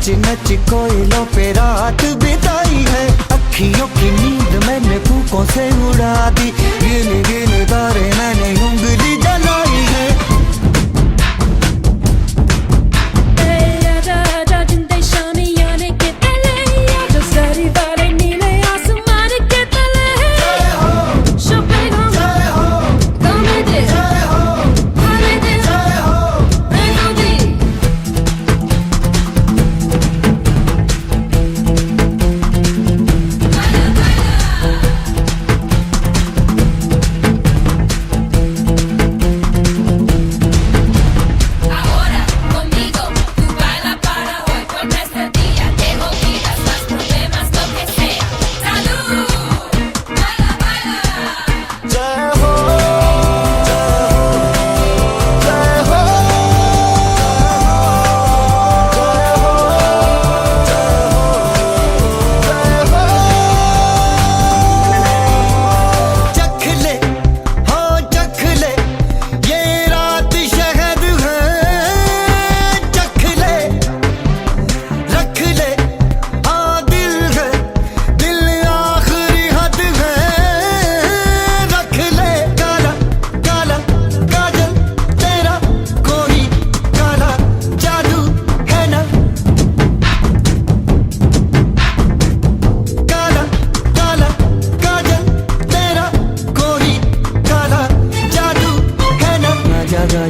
नच नच कोयलों पे रात बिताई है। अखियों की नींद मैंने फूकों से उड़ा दी। गिन गिन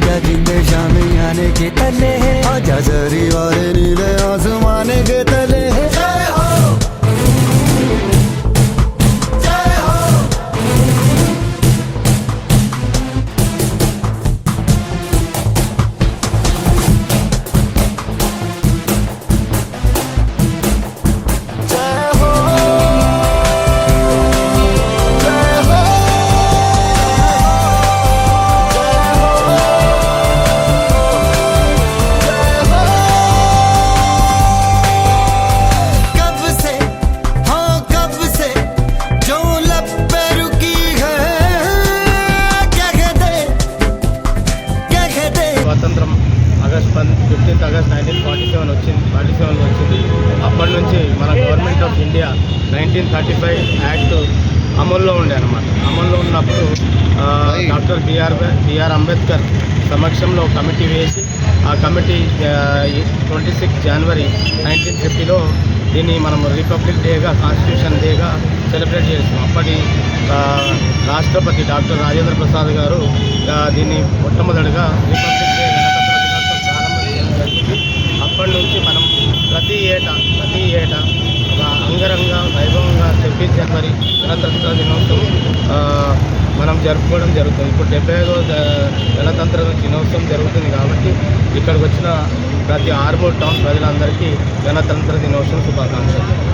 आजा आजा जिंदे शामी आने के तले है आजा जरी वाले नीले आसमाने government of India nineteen thirty five act అమల్లో ఉండే అనమాట అమల్లో ఉన్నప్పుడు డాక్టర్ బిఆర్ బిఆర్ అంబేద్కర్ సమక్షంలో కమిటీ వేసి ఆ కమిటీ ట్వంటీ సిక్స్ జనవరి నైన్టీన్ ఫిఫ్టీలో దీన్ని మనం రిపబ్లిక్ డేగా కాన్స్టిట్యూషన్ డేగా సెలబ్రేట్ చేస్తాం అప్పటి రాష్ట్రపతి డాక్టర్ రాజేంద్ర ప్రసాద్ గారు దీన్ని మొట్టమొదటిగా రిపబ్లిక్ డే ప్రారంభం చేయడం జరిగింది అప్పటి నుంచి మనం ప్రతి ఏటా అంగరంగ వైభవంగా ఛబ్బీస్ జనవరి గణతంత్ర దినోత్సవం. మనం జరుపుకోవడం జరుగుతుంది. ఇప్పుడు డెబ్బై ఐదో గణతంత్ర దినోత్సవం జరుగుతుంది కాబట్టి ఇక్కడికి వచ్చిన ప్రతి ఆర్మూర్ టౌన్ ప్రజలందరికీ గణతంత్ర దినోత్సవం శుభాకాంక్షలు.